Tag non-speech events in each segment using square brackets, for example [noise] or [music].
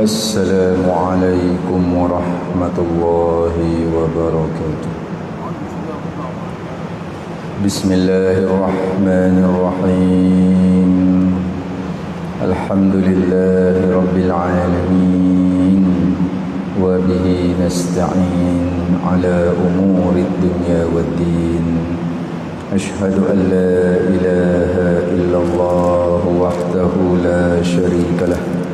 السلام عليكم ورحمة الله وبركاته. بسم الله الرحمن الرحيم. الحمد لله رب العالمين. وبه نستعين على أمور الدنيا والدين. أشهد أن لا إله إلا الله وحده لا شريك له.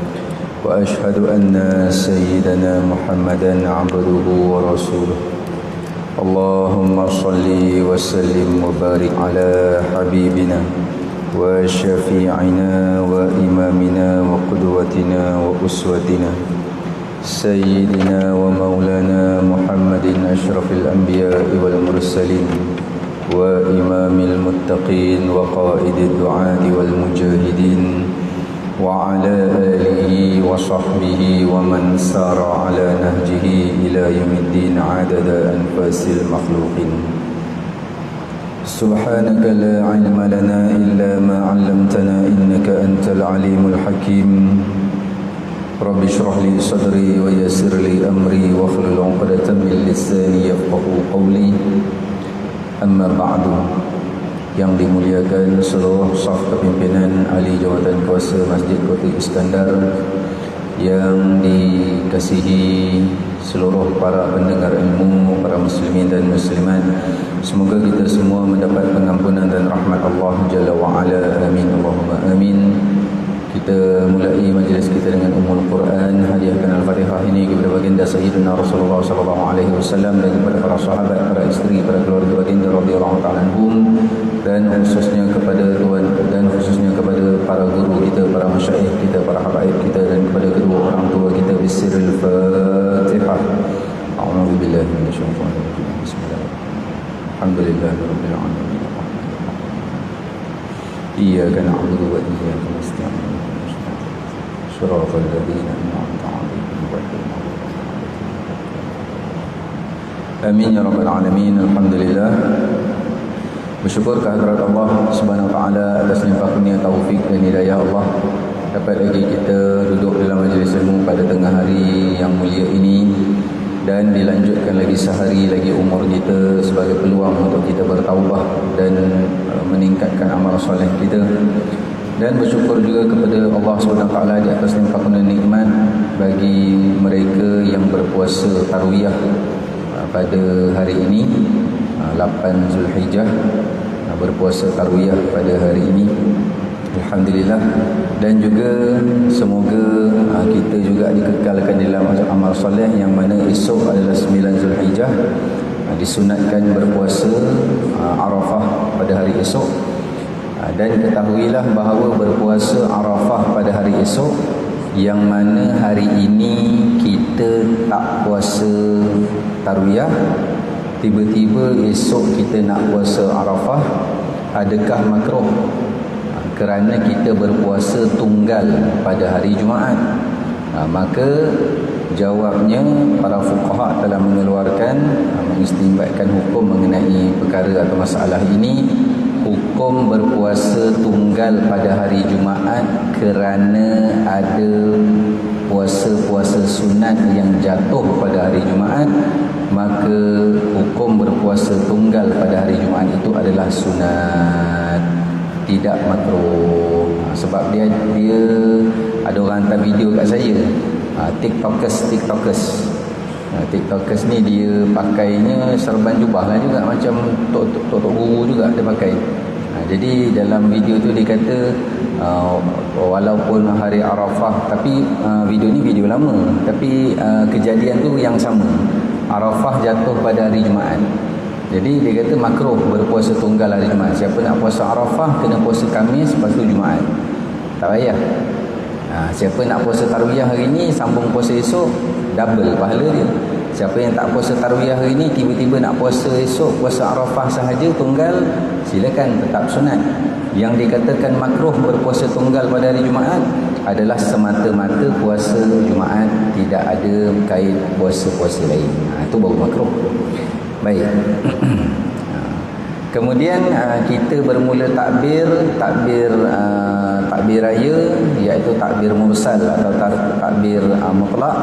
وأشهد أن سيدنا محمدا عبده ورسوله. اللهم صل وسلم وبارك على حبيبنا وشفيعنا وإمامنا وقدوتنا وأسوتنا. سيدنا ومولانا محمد أشرف الأنبياء والمرسلين وإمام المتقين وقائد الدعاة والمجاهدين وعلى آله وصحبه ومن سار على نهجه إلى يوم الدين عدد أنفاس المخلوقين. سبحانك لا علم لنا إلا ما علمتنا إنك أنت العليم الحكيم. رب اشرح لي صدري ويسر لي أمري واخلل عقدة من لساني يفقه قولي. أما بعد. Yang dimuliakan seluruh saf kepimpinan ahli jawatan kuasa Masjid Kota Iskandar yang dikasihi seluruh para pendengar ilmu, para muslimin dan muslimat. Semoga kita semua mendapat pengampunan dan rahmat Allah Jalla wa ala. Amin Allahumma amin. Kita mulai majlis kita dengan Ummul Quran hadiahkan Al-Fatihah ini kepada baginda Sayyidina Rasulullah sallallahu alaihi wasallam dan kepada para sahabat, para isteri, para keluarga baginda radhiyallahu taala anhum dan khususnya kepada tuan dan khususnya kepada para guru kita, para masyayikh kita, para habaib kita dan kepada kedua orang tua kita bisirul Fatihah. A'udzu billahi minasyaitonir rajim. Bismillahirrahmanirrahim. Alhamdulillahirabbil alamin. إياك نعبد وإياك نستعين صراط الذين أنعمت عليهم غير المغضوب Amin ya rabbal alamin. Alhamdulillah. Bersyukur kehadirat Allah Subhanahu taala atas limpah kurnia taufik dan hidayah Allah. Dapat lagi kita duduk dalam majlis ilmu pada tengah hari yang mulia ini dan dilanjutkan lagi sehari lagi umur kita sebagai peluang untuk kita bertaubat dan uh, meningkatkan amal soleh kita. Dan bersyukur juga kepada Allah SWT di atas limpah kurnia nikmat bagi mereka yang berpuasa tarwiyah uh, pada hari ini 8 Zulhijjah berpuasa tarwiyah pada hari ini. Alhamdulillah. Dan juga semoga kita juga dikekalkan dalam amal soleh yang mana esok adalah 9 Zulhijjah. Disunatkan berpuasa Arafah pada hari esok. Dan ketahuilah bahawa berpuasa Arafah pada hari esok yang mana hari ini kita tak puasa tarwiyah tiba-tiba esok kita nak puasa Arafah adakah makruh? Kerana kita berpuasa tunggal pada hari Jumaat. Ha, maka jawabnya para fuqaha telah mengeluarkan ha, mengistimbatkan hukum mengenai perkara atau masalah ini. Hukum berpuasa tunggal pada hari Jumaat kerana ada puasa-puasa sunat yang jatuh pada hari Jumaat maka hukum berpuasa tunggal pada hari Jumaat itu adalah sunat. Tidak makruh. Ha, sebab dia dia ada orang hantar video kat saya. Ha, tiktokers tiktokers. Ha, tiktokers ni dia pakainya serban jubah lah juga. Macam tok tok tok guru juga dia pakai. Jadi dalam video tu dia kata uh, walaupun hari Arafah tapi uh, video ni video lama. Tapi uh, kejadian tu yang sama Arafah jatuh pada hari Jumaat. Jadi dia kata makruh berpuasa tunggal hari Jumaat. Siapa nak puasa Arafah kena puasa Kamis lepas tu Jumaat. Tak payah. Ha, siapa nak puasa Tarwiyah hari ni sambung puasa esok double pahala dia. Siapa yang tak puasa Tarwiyah hari ni tiba-tiba nak puasa esok puasa Arafah sahaja tunggal silakan tetap sunat yang dikatakan makruh berpuasa tunggal pada hari Jumaat adalah semata-mata puasa Jumaat tidak ada kait puasa-puasa lain. Ha, itu baru makruh. Baik. [clears throat] Kemudian uh, kita bermula takbir, takbir uh, takbir raya iaitu tak, takbir mursal atau takbir uh, mutlak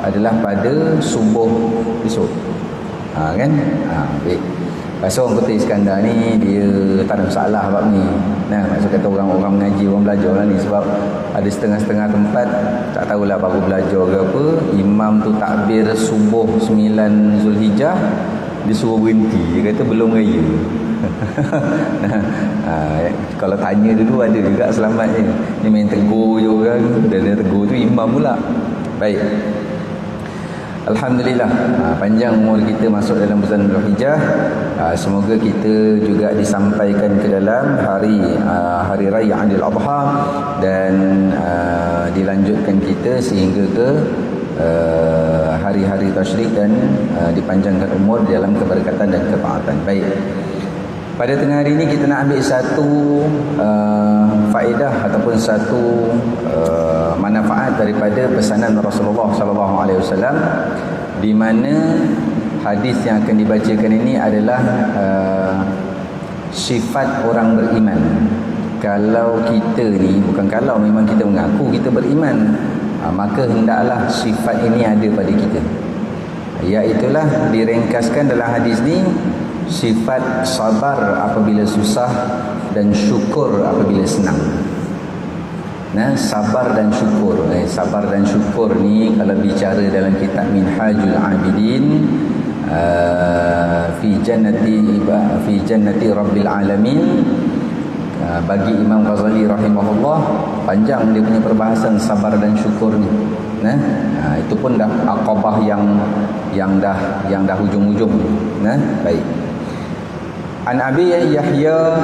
adalah pada subuh esok ha, kan ha, baik Pasal orang putih Iskandar ni dia tak ada masalah bab ni. Nah, maksud kata orang-orang mengaji, orang belajar lah ni sebab ada setengah-setengah tempat tak tahulah apa belajar ke apa, imam tu takbir subuh 9 Zulhijjah disuruh berhenti. Dia kata belum raya. ha, [laughs] kalau tanya dulu ada juga selamatnya. Ni main tegur je orang dia tegur tu imam pula. Baik. Alhamdulillah ha, panjang umur kita masuk dalam bulan Zulhijjah. Ha, semoga kita juga disampaikan ke dalam hari ha, hari raya Aidil Adha dan dilanjutkan kita sehingga ke ha, hari-hari tasyrik dan dipanjangkan umur dalam keberkatan dan ketaatan. Baik. Pada tengah hari ini kita nak ambil satu uh, faedah ataupun satu uh, manfaat daripada pesanan Rasulullah sallallahu alaihi wasallam di mana hadis yang akan dibacakan ini adalah uh, sifat orang beriman. Kalau kita ni bukan kalau memang kita mengaku kita beriman, uh, maka hendaklah sifat ini ada pada kita. Iaitulah direngkaskan dalam hadis ni sifat sabar apabila susah dan syukur apabila senang. Nah, sabar dan syukur. Eh, sabar dan syukur ni kalau bicara dalam kitab Minhajul Abidin uh, fi jannati fi jannati rabbil alamin uh, bagi Imam Ghazali rahimahullah panjang dia punya perbahasan sabar dan syukur ni. Nah, uh, itu pun dah aqabah yang yang dah yang dah hujung-hujung. Nah, baik. An Abi Yahya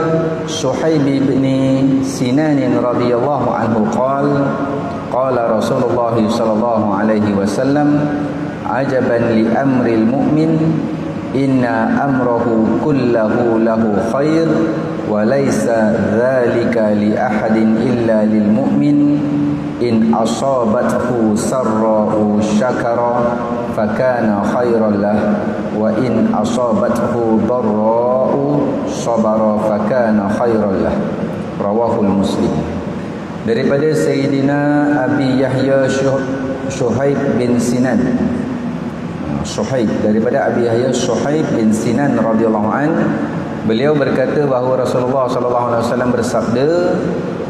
Suhaib bin Sinan radhiyallahu anhu qala qala Rasulullah sallallahu alaihi wasallam ajaban li amril mu'min inna amrahu kullahu lahu khair wa laysa dhalika li ahadin illa lil mu'min in asabathu sarra'u syakara fakana khairan lah. Wa in asabathu darra'u sabara fakana khairan lah. Rawahul muslim. Daripada sayyidina abi yahya syuhaib bin sinan. Syuhaib daripada abi yahya syuhaib bin sinan radhiyallahu an beliau berkata bahawa rasulullah sallallahu alaihi wasallam bersabda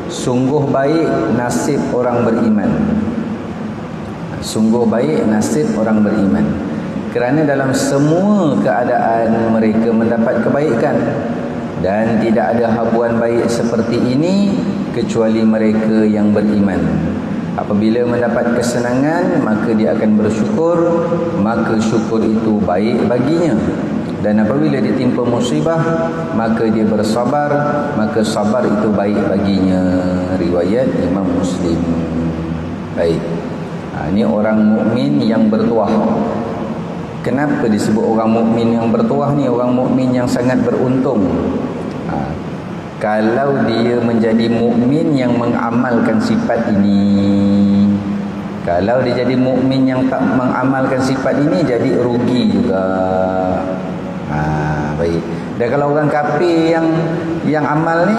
sungguh baik nasib orang beriman sungguh baik nasib orang beriman. Kerana dalam semua keadaan mereka mendapat kebaikan. Dan tidak ada habuan baik seperti ini kecuali mereka yang beriman. Apabila mendapat kesenangan maka dia akan bersyukur. Maka syukur itu baik baginya. Dan apabila ditimpa musibah maka dia bersabar. Maka sabar itu baik baginya. Riwayat Imam Muslim. Baik ini orang mukmin yang bertuah. Kenapa disebut orang mukmin yang bertuah ni? Orang mukmin yang sangat beruntung. Ha, kalau dia menjadi mukmin yang mengamalkan sifat ini. Kalau dia jadi mukmin yang tak mengamalkan sifat ini jadi rugi juga. Ha, baik. Dan kalau orang kafir yang yang amal ni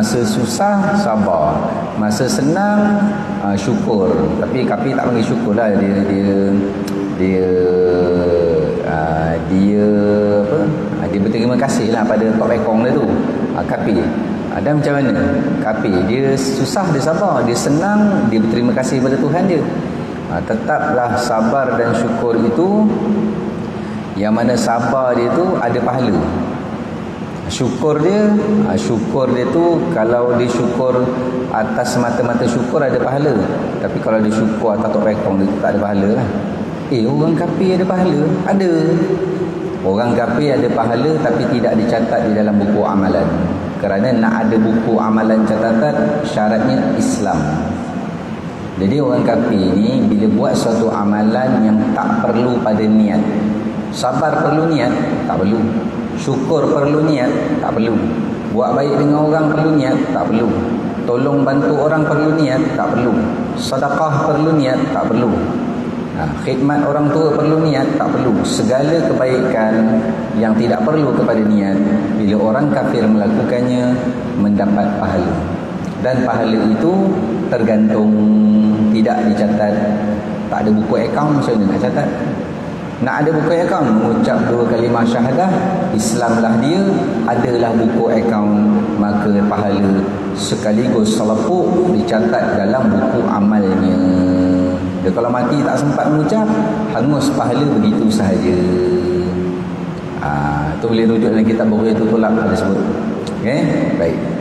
masa susah sabar, masa senang uh, syukur. Tapi kafir tak panggil syukurlah dia dia dia uh, dia apa? Uh, dia berterima kasihlah pada tok rekong dia tu. Uh, kafir. Ada macam mana? Kafir dia susah dia sabar, dia senang dia berterima kasih pada Tuhan dia. Uh, tetaplah sabar dan syukur itu yang mana sabar dia tu ada pahala syukur dia ah, syukur dia tu kalau dia syukur atas mata-mata syukur ada pahala. Tapi kalau dia syukur atas tok rekong dia tak ada pahala lah. Eh orang kapi ada pahala? Ada. Orang kapi ada pahala tapi tidak dicatat di dalam buku amalan. Kerana nak ada buku amalan catatan syaratnya Islam. Jadi orang kapi ni bila buat suatu amalan yang tak perlu pada niat. Sabar perlu niat? Tak perlu. Syukur perlu niat? Tak perlu. Buat baik dengan orang perlu niat? Tak perlu. Tolong bantu orang perlu niat? Tak perlu. Sedekah perlu niat? Tak perlu. Ha, khidmat orang tua perlu niat? Tak perlu. Segala kebaikan yang tidak perlu kepada niat, bila orang kafir melakukannya, mendapat pahala. Dan pahala itu tergantung tidak dicatat tak ada buku akaun macam mana nak catat nak ada buku akaun mengucap dua kalimah syahadah Islamlah dia adalah buku akaun maka pahala sekaligus selepuk dicatat dalam buku amalnya dia kalau mati tak sempat mengucap hangus pahala begitu sahaja Ah, tu boleh rujuk dalam kitab buku itu pula ada sebut. Okey, baik.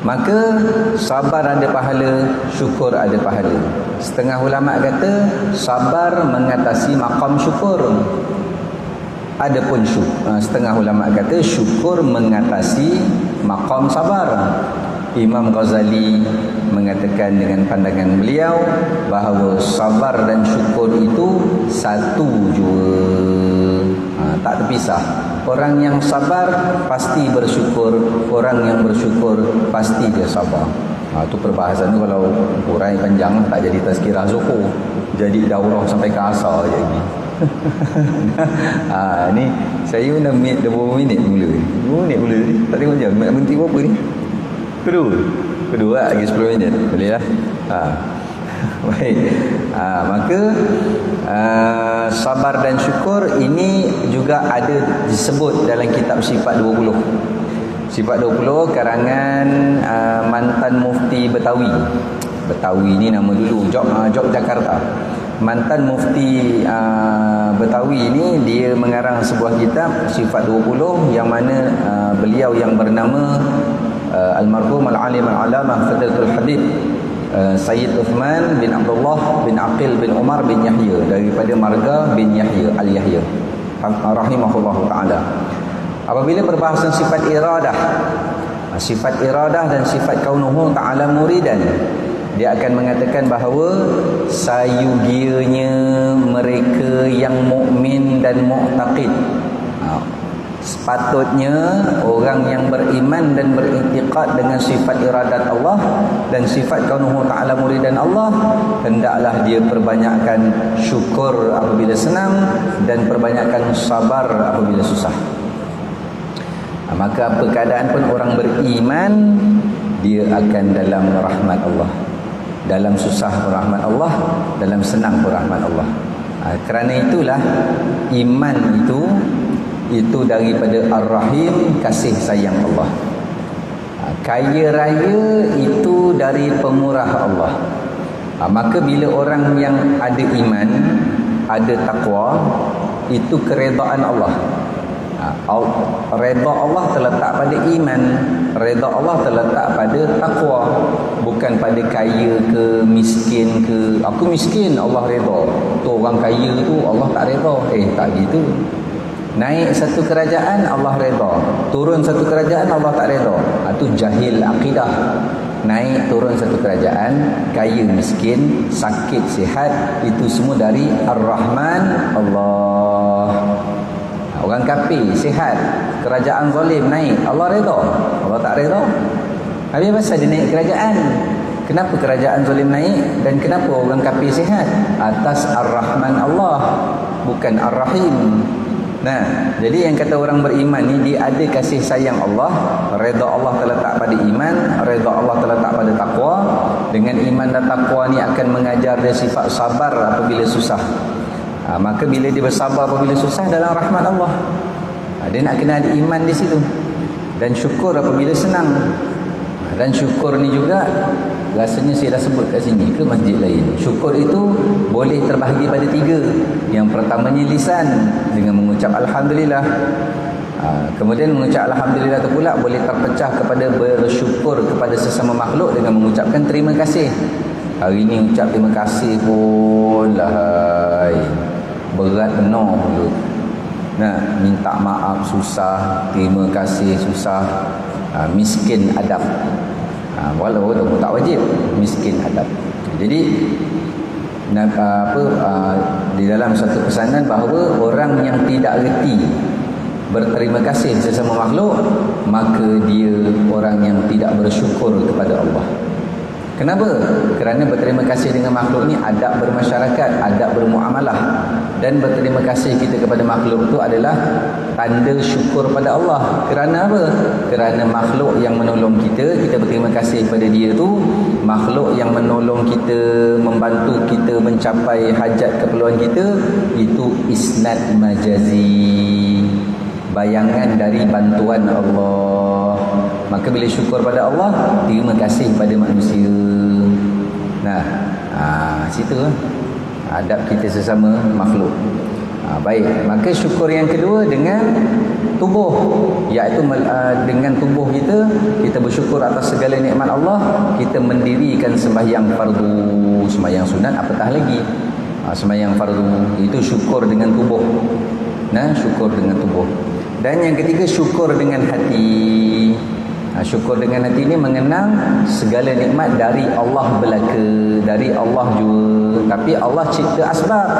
Maka sabar ada pahala, syukur ada pahala. Setengah ulama kata sabar mengatasi makam syukur. Adapun syukur, ah, setengah ulama kata syukur mengatasi makam sabar. Imam Ghazali mengatakan dengan pandangan beliau bahawa sabar dan syukur itu satu terpisah orang yang sabar pasti bersyukur. Orang yang bersyukur pasti dia sabar. Ha, tu perbahasan tu kalau kurang panjang tak jadi tazkirah zuhur. Jadi daurah sampai ke asar je ni [laughs] ha, ni saya pun dah 20 minit mula 20 minit mula ni? Tak tengok jam nak berhenti berapa ni? Kedua. Kedua lah, lagi 10 minit. Boleh lah. Ha. [laughs] baik. Ha, maka uh, sabar dan syukur ini juga ada disebut dalam kitab sifat 20 sifat 20 karangan uh, mantan mufti Betawi. Betawi ni nama dulu Jog, uh, Jakarta. mantan mufti uh, Betawi ini dia mengarang sebuah kitab sifat 20 yang mana uh, beliau yang bernama uh, almarhum al-alim al-alamah Fadlatul Hadid Uh, Sayyid Uthman bin Abdullah bin Aqil bin Umar bin Yahya daripada marga bin Yahya Al-Yahya rahimahullah taala. Apabila perbahasan sifat iradah, sifat iradah dan sifat kaunuhu ta'ala muridan, dia akan mengatakan bahawa sayugianya mereka yang mukmin dan mu'taqid sepatutnya orang yang beriman dan beriktikad dengan sifat iradat Allah dan sifat kaunuhu ta'ala muridan Allah hendaklah dia perbanyakkan syukur apabila senang dan perbanyakkan sabar apabila susah. Ha, maka apa keadaan pun orang beriman dia akan dalam rahmat Allah. Dalam susah rahmat Allah dalam senang rahmat Allah. Ha, kerana itulah iman itu itu daripada Ar-Rahim kasih sayang Allah. Ha, kaya raya itu dari pemurah Allah. Ha, maka bila orang yang ada iman ada takwa itu keredaan Allah. Ha, reda Allah terletak pada iman reda Allah terletak pada takwa bukan pada kaya ke miskin ke. Aku miskin Allah reda. Tu orang kaya tu Allah tak reda. Eh tak gitu Naik satu kerajaan Allah reda. Turun satu kerajaan Allah tak reda. Itu ha, jahil akidah. Naik turun satu kerajaan, kaya miskin, sakit sihat, itu semua dari Ar-Rahman Allah. Ha, orang kafir sihat, kerajaan zalim naik, Allah reda. Allah tak reda. Habis pasal dia naik kerajaan? Kenapa kerajaan zalim naik dan kenapa orang kafir sihat? Atas Ar-Rahman Allah, bukan Ar-Rahim. Nah, jadi yang kata orang beriman ni dia ada kasih sayang Allah, redha Allah terletak pada iman, redha Allah terletak pada takwa. Dengan iman dan takwa ni akan mengajar dia sifat sabar apabila susah. Ha, maka bila dia bersabar apabila susah dalam rahmat Allah. Ha, dia nak kena ada iman di situ. Dan syukur apabila senang. Ha, dan syukur ni juga rasanya saya dah sebut kat sini ke masjid lain syukur itu boleh terbahagi pada tiga yang pertamanya lisan dengan mengucap Alhamdulillah. Ha, kemudian mengucap Alhamdulillah itu pula boleh terpecah kepada bersyukur kepada sesama makhluk dengan mengucapkan terima kasih. Hari ini ucap terima kasih pun lahai. Berat penuh mulut nah minta maaf susah terima kasih susah. Ha, miskin adab. Ha, walaupun tak wajib miskin adab. Jadi nak apa di dalam satu pesanan bahawa orang yang tidak reti berterima kasih sesama makhluk maka dia orang yang tidak bersyukur kepada Allah Kenapa? Kerana berterima kasih dengan makhluk ni adab bermasyarakat, adab bermuamalah. Dan berterima kasih kita kepada makhluk tu adalah tanda syukur pada Allah. Kerana apa? Kerana makhluk yang menolong kita, kita berterima kasih kepada dia tu. Makhluk yang menolong kita, membantu kita mencapai hajat keperluan kita, itu isnad majazi. Bayangan dari bantuan Allah. Maka bila syukur pada Allah, terima kasih pada manusia. Nah, ha, situ lah. Adab kita sesama makhluk. Ha, baik, maka syukur yang kedua dengan tubuh. Iaitu uh, dengan tubuh kita, kita bersyukur atas segala nikmat Allah. Kita mendirikan sembahyang fardu, sembahyang sunat, apatah lagi. Ha, sembahyang fardu, itu syukur dengan tubuh. Nah, syukur dengan tubuh. Dan yang ketiga, syukur dengan hati. Ha, syukur dengan hati ini mengenang segala nikmat dari Allah belaka, dari Allah juga. Tapi Allah cipta asbab.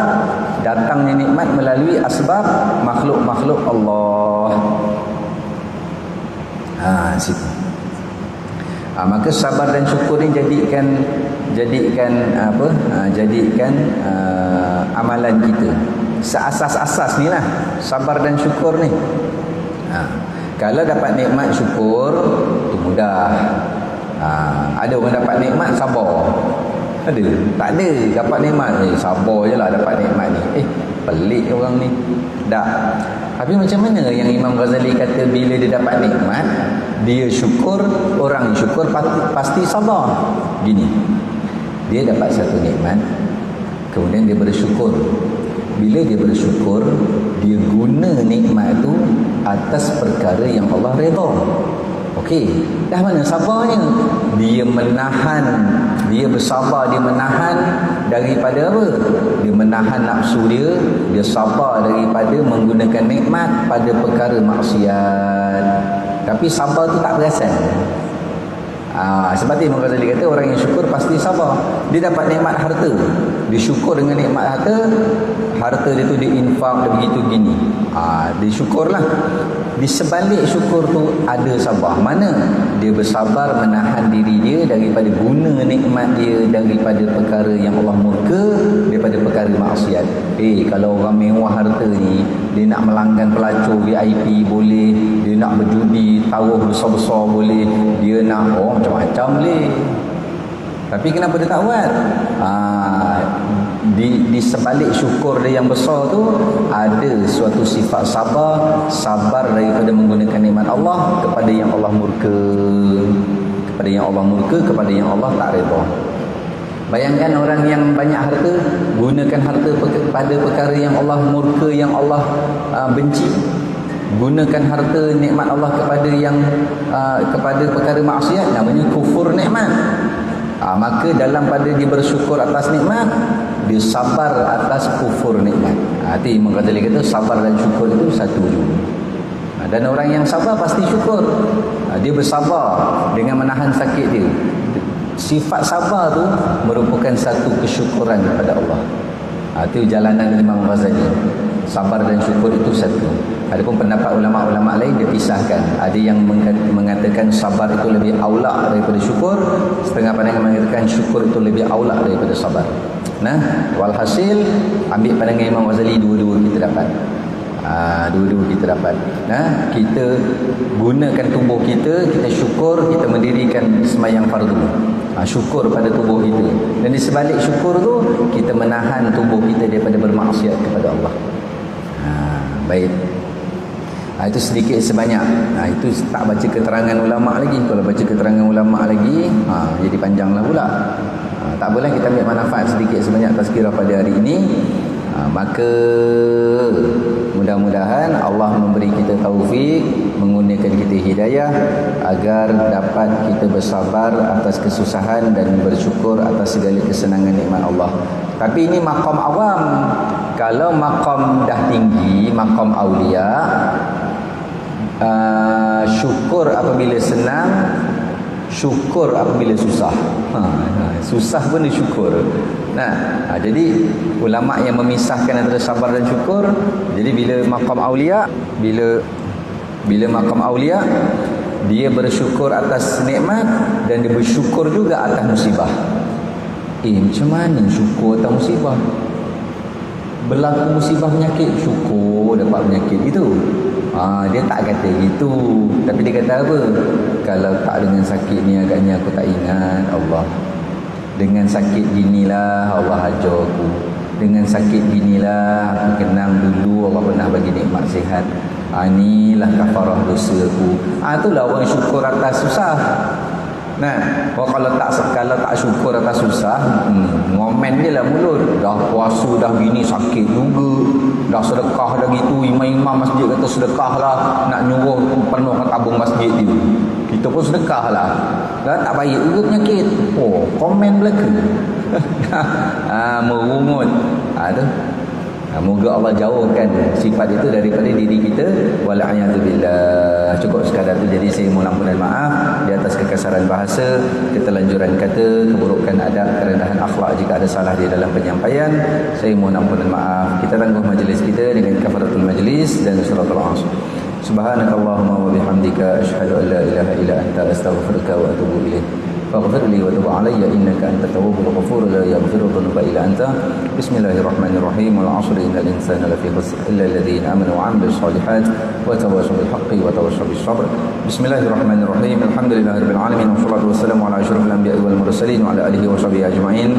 Datangnya nikmat melalui asbab makhluk-makhluk Allah. Ha, situ. Ha, maka sabar dan syukur ini jadikan jadikan apa? Ha, jadikan uh, amalan kita. Seasas-asas ni lah sabar dan syukur ni. Ha. Kalau dapat nikmat syukur tu mudah. Ha, ada orang dapat nikmat sabar. Ada? Tak ada dapat nikmat ni. Eh, sabar je lah dapat nikmat ni. Eh, pelik orang ni. Tak. Tapi macam mana yang Imam Ghazali kata bila dia dapat nikmat, dia syukur, orang syukur pasti sabar. Gini. Dia dapat satu nikmat, kemudian dia bersyukur. Bila dia bersyukur, dia guna nikmat tu atas perkara yang Allah redha. Okey, dah mana sabarnya? Dia menahan, dia bersabar, dia menahan daripada apa? Dia menahan nafsu dia, dia sabar daripada menggunakan nikmat pada perkara maksiat. Tapi sabar tu tak perasan. Ah, seperti Imam Ghazali kata orang yang syukur pasti sabar. Dia dapat nikmat harta. Dia syukur dengan nikmat harta, harta dia tu diinfak dia begitu gini. Ah, dia syukurlah. Di sebalik syukur tu ada sabar. Mana? Dia bersabar menahan diri dia daripada guna nikmat dia daripada perkara yang Allah murka, daripada perkara maksiat. Eh, kalau orang mewah harta ni, dia nak melanggan pelacur VIP boleh, dia nak berjudi taruh besar-besar boleh, dia nak oh macam-macam boleh. Tapi kenapa dia tak buat? Ha, di, di sebalik syukur dia yang besar tu ada suatu sifat sabar, sabar daripada menggunakan nikmat Allah kepada yang Allah murka. Kepada yang Allah murka, kepada yang Allah tak redha. Bayangkan orang yang banyak harta gunakan harta pada perkara yang Allah murka, yang Allah uh, benci gunakan harta nikmat Allah kepada yang uh, kepada perkara maksiat namanya kufur nikmat. Uh, maka dalam pada dia bersyukur atas nikmat dia sabar atas kufur nikmat. Uh, itu Imam Ghazali kata sabar dan syukur itu satu juga uh, dan orang yang sabar pasti syukur. Dia bersabar dengan menahan sakit dia. Sifat sabar tu merupakan satu kesyukuran kepada Allah itu jalanan Imam Ghazali sabar dan syukur itu satu. Adapun pendapat ulama-ulama lain dia pisahkan. Ada yang mengatakan sabar itu lebih aula daripada syukur setengah pandangan mengatakan syukur itu lebih aula daripada sabar. Nah walhasil ambil pandangan Imam Ghazali dua-dua kita dapat. Ha, dua-dua kita dapat. Nah kita gunakan tubuh kita kita syukur kita mendirikan semayang fardu ha, syukur pada tubuh kita. Dan di sebalik syukur tu kita menahan tubuh kita daripada bermaksiat kepada Allah. Baik. Ha, itu sedikit sebanyak. Ha, itu tak baca keterangan ulama lagi. Kalau baca keterangan ulama lagi ha, jadi panjanglah pula. Ha, tak boleh kita ambil manfaat sedikit sebanyak tazkirah pada hari ini. Ha, maka mudah-mudahan Allah memberi kita taufik menggunakan kita hidayah agar dapat kita bersabar atas kesusahan dan bersyukur atas segala kesenangan nikmat Allah. Tapi ini makam awam. Kalau makam dah tinggi makam aulia uh, syukur apabila senang syukur apabila susah. Ha, ha, susah pun dia syukur. Nah ha, jadi ulama yang memisahkan antara sabar dan syukur jadi bila makam aulia bila bila makam aulia dia bersyukur atas nikmat dan dia bersyukur juga atas musibah. Eh macam mana syukur atas musibah? Berlaku musibah penyakit syukur dapat penyakit itu ha, dia tak kata gitu. Tapi dia kata apa? Kalau tak dengan sakit ni agaknya aku tak ingat. Allah. Dengan sakit ginilah Allah ajar aku. Dengan sakit ginilah aku kenang dulu Allah pernah bagi nikmat sihat ha, inilah kafarah dosa aku ha, itulah orang syukur atas susah Nah, kalau tak kalau tak syukur atas susah, hmm, ngomen dia lah mulut. Dah puasa dah gini sakit juga. Dah sedekah dah gitu, imam-imam masjid kata sedekah lah nak nyuruh penuhkan tabung masjid dia. Kita pun sedekah lah. Dah tak baik juga penyakit. Oh, komen belaka. [laughs] ah, merungut. Ah, tu. Ha, moga Allah jauhkan sifat itu daripada diri kita. Wala'iyatubillah cukup sekadar itu jadi saya mohon ampun dan maaf di atas kekasaran bahasa ketelanjuran kata keburukan adab kerendahan akhlak. Jika ada salah di dalam penyampaian saya mohon ampun dan maaf. Kita tangguh majlis kita dengan kafaratul majlis dan suratul asr. Subhanakallahumma wa bihamdika ashhadu an la ilaha illa anta astaghfiruka wa atubu ilaik فاغفر لي وتب علي إنك أنت التواب الغفور لا يغفر الذنوب إلا أنت. بسم الله الرحمن الرحيم. والعصر إن الإنسان لفي خسر إلا الذين آمنوا وعملوا الصالحات. وتواصوا بالحق وتواصوا بالصبر. بسم الله الرحمن الرحيم. الحمد لله رب العالمين والصلاة والسلام على أشرف الأنبياء والمرسلين وعلى آله وصحبه أجمعين.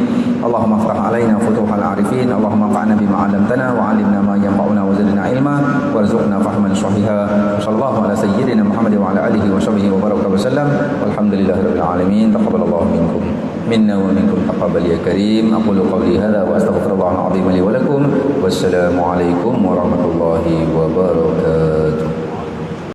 اللهم افتح علينا فتوح العارفين. اللهم انفعنا بما علمتنا وعلمنا ما ينفعنا وزدنا علما وارزقنا فهما صحيحا. وصلى الله على سيدنا محمد وعلى آله وصحبه وبارك وسلم. والحمد لله رب العالمين. تقبل الله منكم. منا ومنكم تقبل يا كريم أقول قولي هذا وأستغفر الله العظيم لي ولكم. والسلام عليكم ورحمة الله وبركاته.